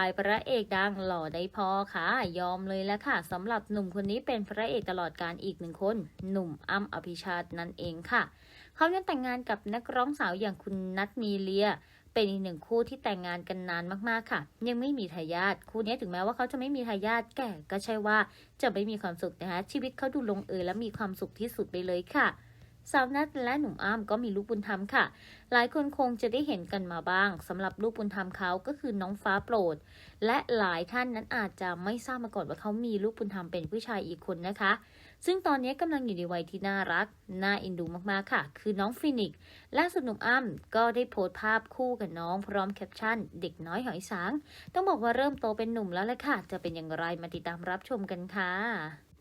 ายพระเอกดังหล่อได้พอค่ะ ยอมเลยแล้วค่ะสำหรับหนุ่มคนนี้เป็นพระเอกตลอดการอีกหนึ่งคน หนุ่มอ้ำอภิชาตินั่นเองค่ะ เขายังแต่งงานกับนักร้องสาวอย่างคุณนัทมีเลียเป็นอีกหนึ่งคู่ที่แต่งงานกันนานมากๆค่ะ ยังไม่มีทายาทคู่นี้ถึงแม้ว่าเขาจะไม่มีทายาทแก่ก็ใช่ว่าจะไม่มีความสุขนะคะชีวิตเขาดูลงเอยและมีความสุขที่สุดไปเลยค่ะ สาวนัทและหนุ่มอ้ำก็มีลูกบุญธรรมค่ะ หลายคนคงจะได้เห็นกันมาบ้างสำหรับลูกบุญธรรมเขาก็คือน้องฟ้าโปรด และหลายท่านนั้นอาจจะไม่ทราบมาก่อนว่าเขามีลูกบุญธรรมเป็นผู้ชายอีกคนนะคะ ซึ่งตอนนี้กำลังอยู่ในวัยที่น่ารัก น่าเอ็นดูมากๆค่ะ คือน้องฟินิกล่าสุดหนุ่มอ้ำก็ได้โพสต์ภาพคู่กับน้องพร้อมแคปชั่น เด็กน้อยหอยสาง ต้องบอกว่าเริ่มโตเป็นหนุ่มแล้วแหละค่ะ จะเป็นอย่างไรมาติดตามรับชมกันค่ะ